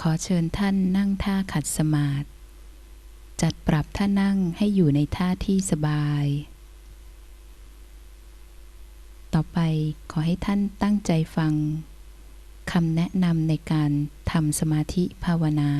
ขอเชิญท่านนั่งท่าขัดสมาธิจัดปรับท่านั่งให้อยู่ในท่าที่สบาย ต่อไปขอให้ท่านตั้งใจฟังคำแนะนำในการทำสมาธิภาวนา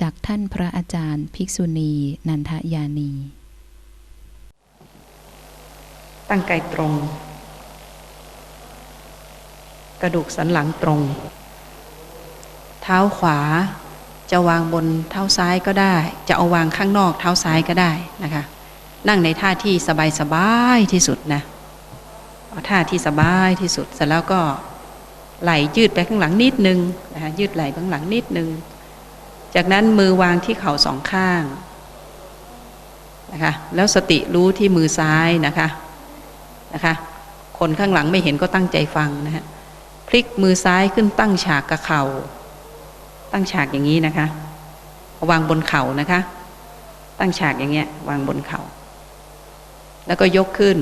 จากท่านพระอาจารย์ภิกษุณี นันทยานี ตั้งกายตรง กระดูกสันหลังตรง เท้าขวาจะวางบนเท้าซ้ายก็ได้ จะเอาวางข้างนอกเท้าซ้ายก็ได้นะคะ นั่งในท่าที่สบายๆที่สุดนะเอาท่าที่สบายที่สุดเสร็จแล้วก็ไหลยืดไปข้างหลังนิดนึงนะคะยืดไหลข้างหลังนิดนึง จากนั้นมือวางที่เข่าสองข้างนะคะแล้วสติรู้ที่มือซ้ายนะคะนะคะ คนข้างหลังไม่เห็นก็ตั้งใจฟังนะฮะพลิกมือซ้ายขึ้นตั้งฉากกับเข่า ตั้งฉากอย่างนี้นะคะวางบนเข่านะคะ ตั้งฉากอย่างเงี้ย วางบนเข่าแล้วก็ยกขึ้น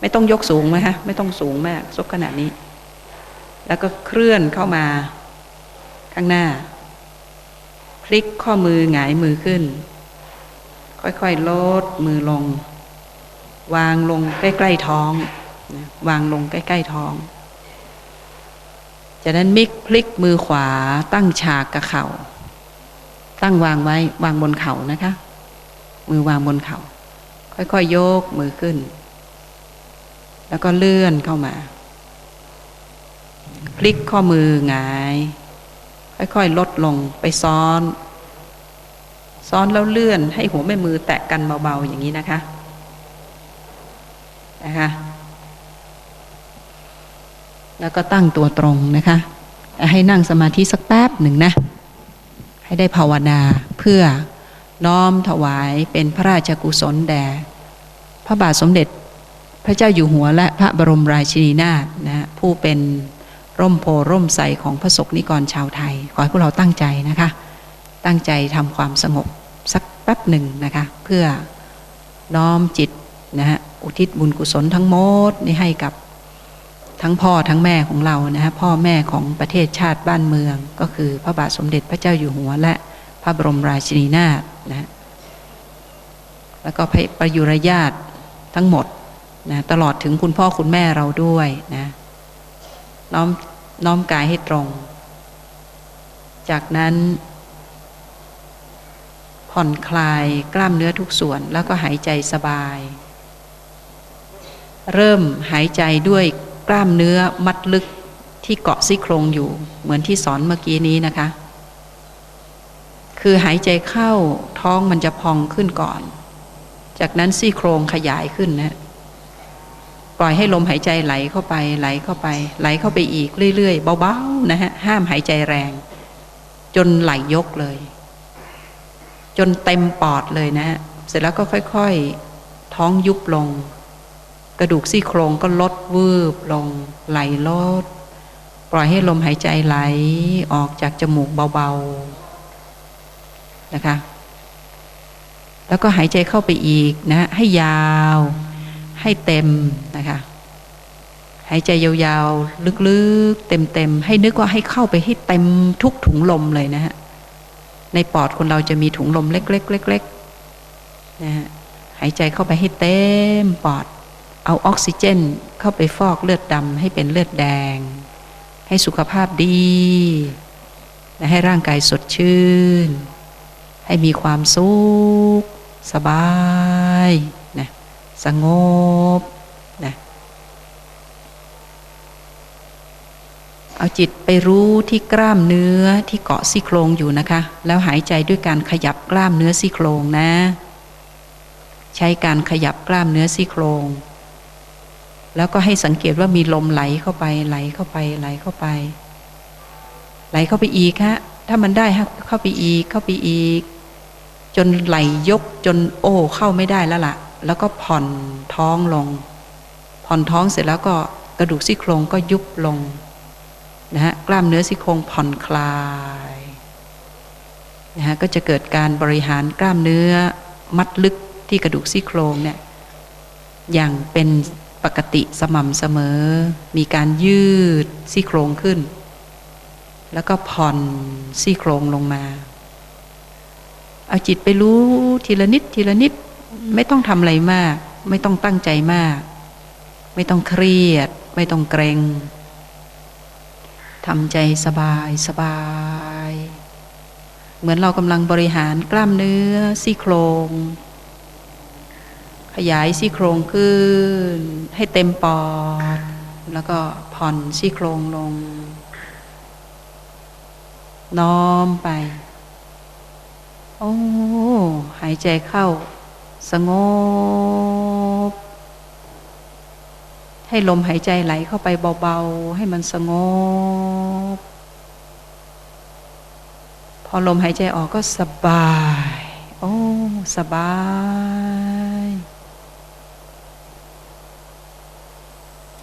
ไม่ต้องยกสูงไหมฮะไม่ต้องสูงมากซกขนาดนี้ แล้วก็เคลื่อนเข้ามา ข้างหน้า พลิกข้อมือหงายมือขึ้น ค่อยๆลดมือลง วางลงใกล้ ๆ ท้อง วางลงใกล้ ๆ ท้อง จากนั้นมิกพลิกมือขวาตั้งฉากกับเข่า ตั้งวางไว้วางบนเข่านะคะ มือวางบนเข่าค่อยๆยกมือขึ้น แล้วก็เลื่อนเข้ามา พลิกข้อมือหงาย ค่อยๆลดลงไปซ้อน ซ้อนแล้วเลื่อนให้หัวแม่มือแตะกันเบาๆอย่างนี้นะคะ นะคะ แล้วก็ตั้งตัวตรงนะคะ ให้นั่งสมาธิสักแป๊บหนึ่งนะ ให้ได้ภาวนาเพื่อน้อมถวายเป็นพระราชกุศลแด่พระบาทสมเด็จพระเจ้าอยู่หัวและพระบรมราชินีนาถนะผู้เป็นร่มโพร่มใสของพระสกนิกรชาวไทย ขอให้พวกเราตั้งใจนะคะ ตั้งใจทำความสงบสักแป๊บหนึ่งนะคะ เพื่อน้อมจิตนะฮะอุทิศบุญกุศลทั้งหมดนี่ให้กับ ทั้งพ่อทั้งแม่ของเรานะฮะพ่อแม่ของประเทศชาติบ้านเมือง ก็คือพระบาทสมเด็จพระเจ้าอยู่หัว และพระบรมราชินีนาถนะแล้วก็ประยุรญาติทั้งหมดนะตลอดถึงคุณพ่อคุณแม่เราด้วยนะน้อมน้อมกายให้ตรง จากนั้น ผ่อนคลายกล้ามเนื้อทุกส่วนแล้วก็หายใจสบาย เริ่มหายใจด้วย กล้ามเนื้อมัดลึกที่เกาะซี่โครงอยู่ เหมือนที่สอนเมื่อกี้นี้นะคะ คือหายใจเข้าท้องมันจะพองขึ้นก่อน จากนั้นซี่โครงขยายขึ้นนะปล่อยให้ลมหายใจไหลเข้าไปไหลเข้าไป ไหลเข้าไปอีกเรื่อยๆเบาๆนะฮะห้ามหายใจแรง จนไหลยกเลย จนเต็มปอดเลยนะเสร็จแล้วก็ค่อยๆ ท้องยุบลง กระดูกซี่โครงก็ลดวืบลงไหลลด ปล่อยให้ลมหายใจไหลออกจากจมูกเบาๆนะคะ แล้วก็หายใจเข้าไปอีกนะ ให้ยาว ให้เต็มนะคะหายใจยาวๆ ลึกๆ เต็มๆ ให้นึกว่าให้เข้าไปให้เต็มทุกถุงลมเลยนะฮะ ในปอดคนเราจะมีถุงลมเล็กๆเล็กๆนะฮะหายใจเข้าไปให้เต็มปอด เอาออกซิเจนเข้าไปฟอกเลือดดำให้เป็นเลือดแดง ให้สุขภาพดี และให้ร่างกายสดชื่น ให้มีความสุขสบายนะสงบนะเอาจิตไปรู้ที่กล้ามเนื้อที่เกาะซี่โครงอยู่นะคะ แล้วหายใจด้วยการขยับกล้ามเนื้อซี่โครงนะ ใช้การขยับกล้ามเนื้อซี่โครง แล้วก็ให้สังเกตว่ามีลมไหลเข้าไปไหลเข้าไปไหลเข้าไป ไหลเข้าไปอีกฮะถ้ามันได้ฮะเข้าไปอีกเข้าไปอีก จนไหลยกจนโอ้เข้าไม่ได้แล้วล่ะ แล้วก็ผ่อนท้องลง ผ่อนท้องเสร็จแล้วก็กระดูกซี่โครงก็ยุบลงนะฮะกล้ามเนื้อซี่โครงผ่อนคลายนะฮะก็จะเกิดการบริหารกล้ามเนื้อมัดลึกที่กระดูกซี่โครงเนี่ยอย่างเป็น ปกติสม่ำเสมอ มีการยืดซี่โครงขึ้น แล้วก็ผ่อนซี่โครงลงมา เอาจิตไปรู้ทีละนิดทีละนิดไม่ต้องทำอะไรมาก ไม่ต้องตั้งใจมาก ไม่ต้องเครียด ไม่ต้องเกรงทำใจสบายสบาย เหมือนเรากำลังบริหารกล้ามเนื้อซี่โครง ขยายซี่โครงขึ้น ให้เต็มปอด แล้วก็ผ่อนซี่โครงลง น้อมไป โอ้หายใจเข้า สงบ ให้ลมหายใจไหลเข้าไปเบาๆ ให้มันสงบ พอลมหายใจออกก็สบาย โอ้ สบาย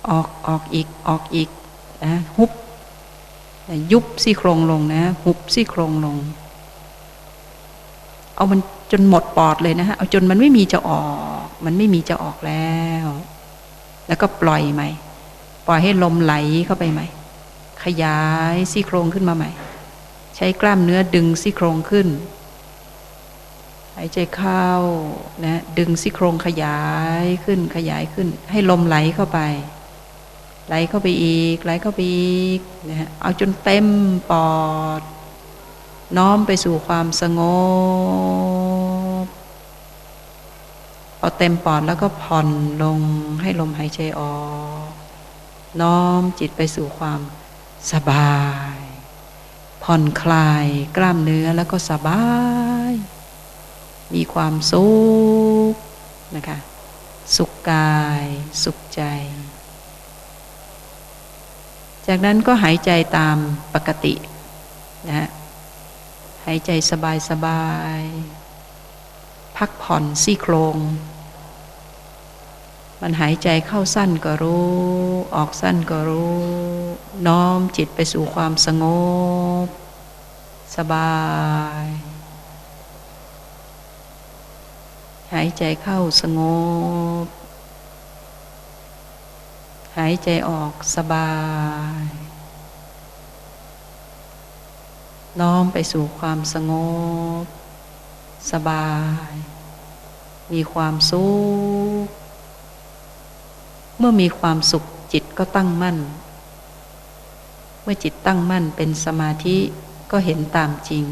ออกออกอีกออกอีกนะหุบยุบซี่โครงลงนะหุบซี่โครงลง เอามันจนหมดปอดเลยนะฮะเอาจนมันไม่มีจะออก มันไม่มีจะออกแล้ว แล้วก็ปล่อยใหม่ ปล่อยให้ลมไหลเข้าไปใหม่ ขยายซี่โครงขึ้นมาใหม่ ใช้กล้ามเนื้อดึงซี่โครงขึ้นหายใจเข้านะดึงซี่โครงขยายขึ้นขยายขึ้น ให้ลมไหลเข้าไป ไหลเข้าไปอีก ไหลเข้าไปอีกนะฮะเอาจนเต็มปอด น้อมไปสู่ความสงบพอาเต็มปอดแล้วก็ผ่อนลงให้ลมหายใจออก น้อมจิตไปสู่ความสบาย ผ่อนคลายกล้ามเนื้อแล้วก็สบาย มีความสุขนะคะ สุขกาย สุขใจ จากนั้นก็หายใจตามปกตินะฮะหายใจสบายสบาย พักผ่อนซี่โครง มันหายใจเข้าสั้นก็รู้ ออกสั้นก็รู้ น้อมจิตไปสู่ความสงบ สบาย หายใจเข้าสงบ หายใจออกสบาย น้อมไปสู่ความสงบ สบาย มีความสุข เมื่อมีความสุขจิตก็ตั้งมั่น เมื่อจิตตั้งมั่นเป็นสมาธิก็เห็นตามจริง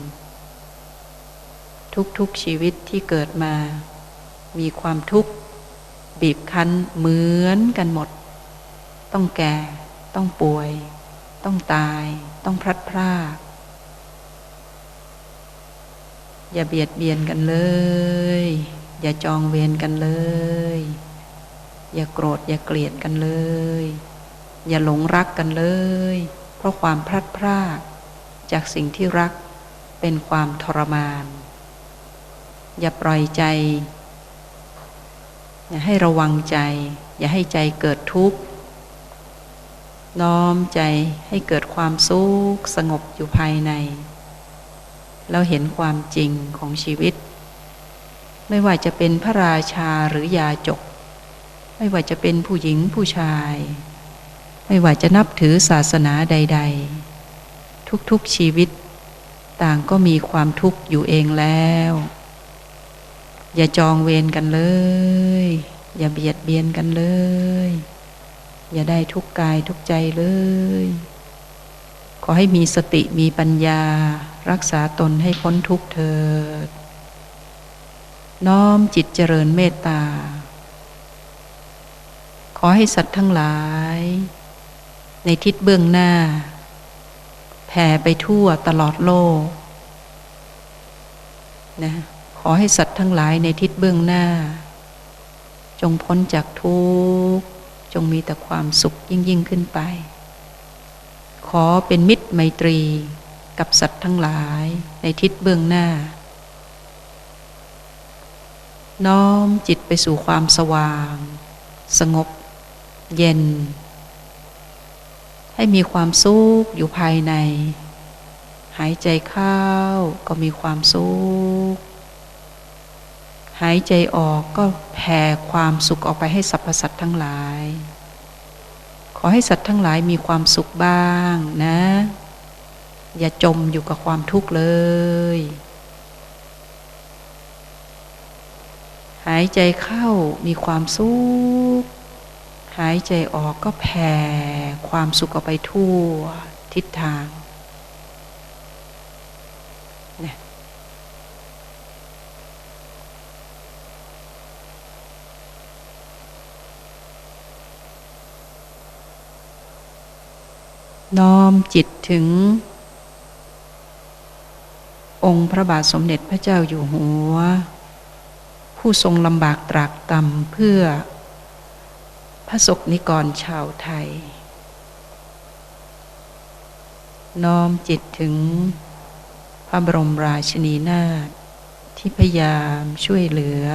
ทุกๆชีวิตที่เกิดมา มีความทุกข์ บีบคั้นเหมือนกันหมด ต้องแก่ ต้องป่วย ต้องตาย ต้องพลัดพรากอย่าเบียดเบียนกันเลย อย่าจองเวรกันเลย อย่าโกรธ อย่าเกลียดกันเลย อย่าหลงรักกันเลย เพราะความพลัดพราก จากสิ่งที่รักเป็นความทรมาน อย่าปล่อยใจ อย่าให้ระวังใจ อย่าให้ใจเกิดทุกข์ น้อมใจให้เกิดความสุขสงบอยู่ภายในแล้วเห็นความจริงของชีวิต ไม่ว่าจะเป็นพระราชาหรือยาจก ไม่ว่าจะเป็นผู้หญิงผู้ชาย ไม่ว่าจะนับถือศาสนาใด ๆ ทุกๆชีวิต ต่างก็มีความทุกข์อยู่เองแล้ว อย่าจองเวรกันเลย อย่าเบียดเบียนกันเลย อย่าได้ทุกกายทุกใจเลย ขอให้มีสติมีปัญญา รักษาตนให้พ้นทุกเถิด น้อมจิตเจริญเมตตา ขอให้สัตว์ทั้งหลาย ในทิศเบื้องหน้า แผ่ไปทั่วตลอดโลกนะขอให้สัตว์ทั้งหลายในทิศเบื้องหน้า จงพ้นจากทุกข์ จงมีแต่ความสุขยิ่งยิ่งขึ้นไป ขอเป็นมิตรไมตรีกับสัตว์ทั้งหลายในทิศเบื้องหน้า น้อมจิตไปสู่ความสว่าง สงบ เย็น ให้มีความสุขอยู่ภายใน หายใจเข้าก็มีความสุข หายใจออกก็แผ่ความสุขออกไปให้สรรพสัตว์ทั้งหลาย ขอให้สัตว์ทั้งหลายมีความสุขบ้างนะ อย่าจมอยู่กับความทุกข์เลย หายใจเข้ามีความสุข หายใจออกก็แผ่ความสุขออกไปทั่วทิศทาง น้อมจิตถึง องค์พระบาทสมเด็จพระเจ้าอยู่หัว ผู้ทรงลำบากตรากตรำเพื่อ พระศกนิกรชาวไทย น้อมจิตถึง พระบรมราชินีนาถที่พยายามช่วยเหลือ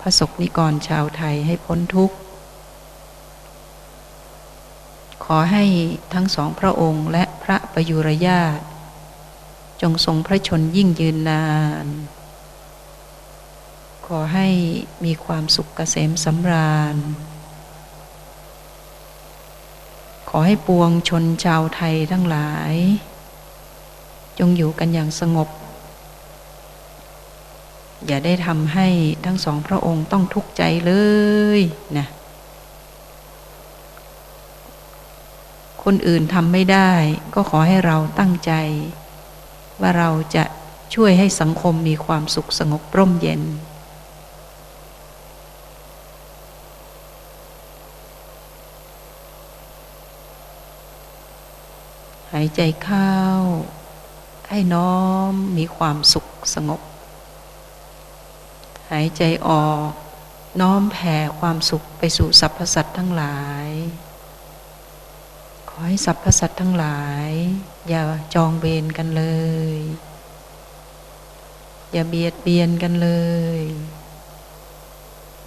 พระศกนิกรชาวไทยให้พ้นทุกข์ ข อให้ทั้งสองพระองค์และพระประยุรญาติจงทรงพระชนยิ่งยืนนาน ขอให้มีความสุขเกษมสำราญ ขอให้ปวงชนชาวไทยทั้งหลาย จงอยู่กันอย่างสงบ อย่าได้ทำให้ทั้งสองพระองค์ต้องทุกข์ใจเลยนะ คนอื่นทำไม่ได้ ก็ขอให้เราตั้งใจ ว่าเราจะช่วยให้สังคมมีความสุขสงบร่มเย็น หายใจเข้า ให้น้อมมีความสุขสงบ หายใจออก น้อมแผ่ความสุขไปสู่สรรพสัตว์ทั้งหลาย อให้สรรพสัตว์ทั้งหลาย อย่าจองเวรกันเลย อย่าเบียดเบียนกันเลย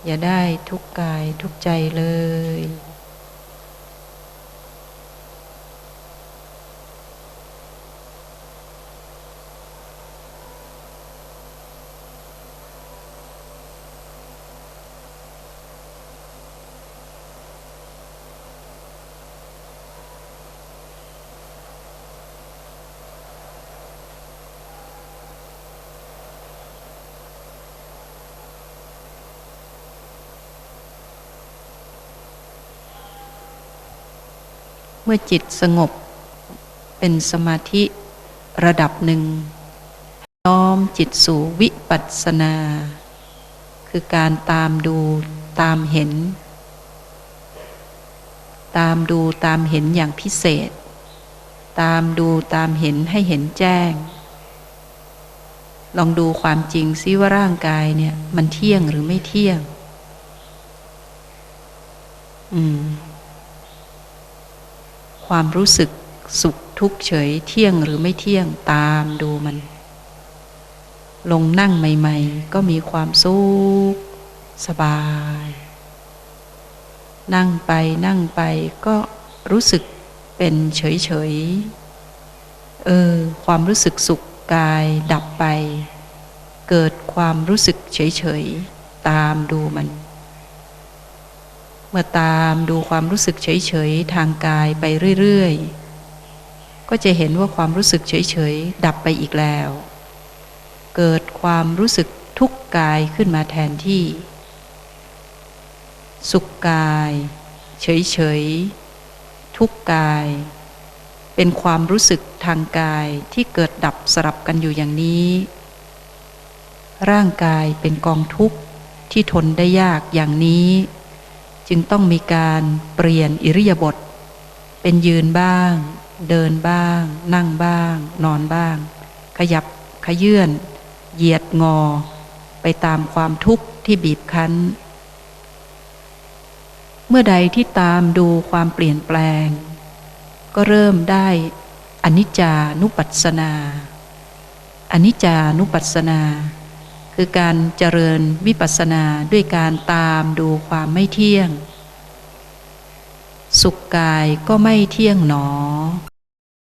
อย่าได้ทุกกายทุกใจเลย เมื่อจิตสงบ เป็นสมาธิระดับหนึ่ง น้อมจิตสู่วิปัสสนา คือการตามดูตามเห็น ตามดูตามเห็นอย่างพิเศษ ตามดูตามเห็นให้เห็นแจ้ง ลองดูความจริงซิว่าร่างกายเนี่ย มันเที่ยงหรือไม่เที่ยง อืม ความรู้สึกสุขทุกข์เฉยเที่ยงหรือไม่เที่ยงตามดูมัน ลงนั่งใหม่ ๆ ก็มีความสุขสบาย นั่งไปนั่งไปก็รู้สึกเป็นเฉยๆเออ ความรู้สึกสุขกายดับไป เกิดความรู้สึกเฉยๆตามดูมัน เมื่อตามดูความรู้สึกเฉยๆทางกายไปเรื่อยๆ ก็จะเห็นว่าความรู้สึกเฉยๆ ดับไปอีกแล้ว เกิดความรู้สึกทุกข์กายขึ้นมาแทนที่ สุขกาย เฉยๆ ทุกข์กาย เป็นความรู้สึกทางกายที่เกิดดับสลับกันอยู่อย่างนี้ ร่างกายเป็นกองทุกข์ที่ทนได้ยากอย่างนี้ จึงต้องมีการเปลี่ยนอิริยาบถเป็นยืนบ้าง เดินบ้าง นั่งบ้าง นอนบ้าง ขยับขยื่นเหยียดงอ ไปตามความทุกข์ที่บีบคั้น เมื่อใดที่ตามดูความเปลี่ยนแปลง ก็เริ่มได้อนิจจานุปัสสนาอนิจจานุปัสสนา คือการเจริญวิปัสสนาด้วยการตามดูความไม่เที่ยง สุขกายก็ไม่เที่ยงหนอ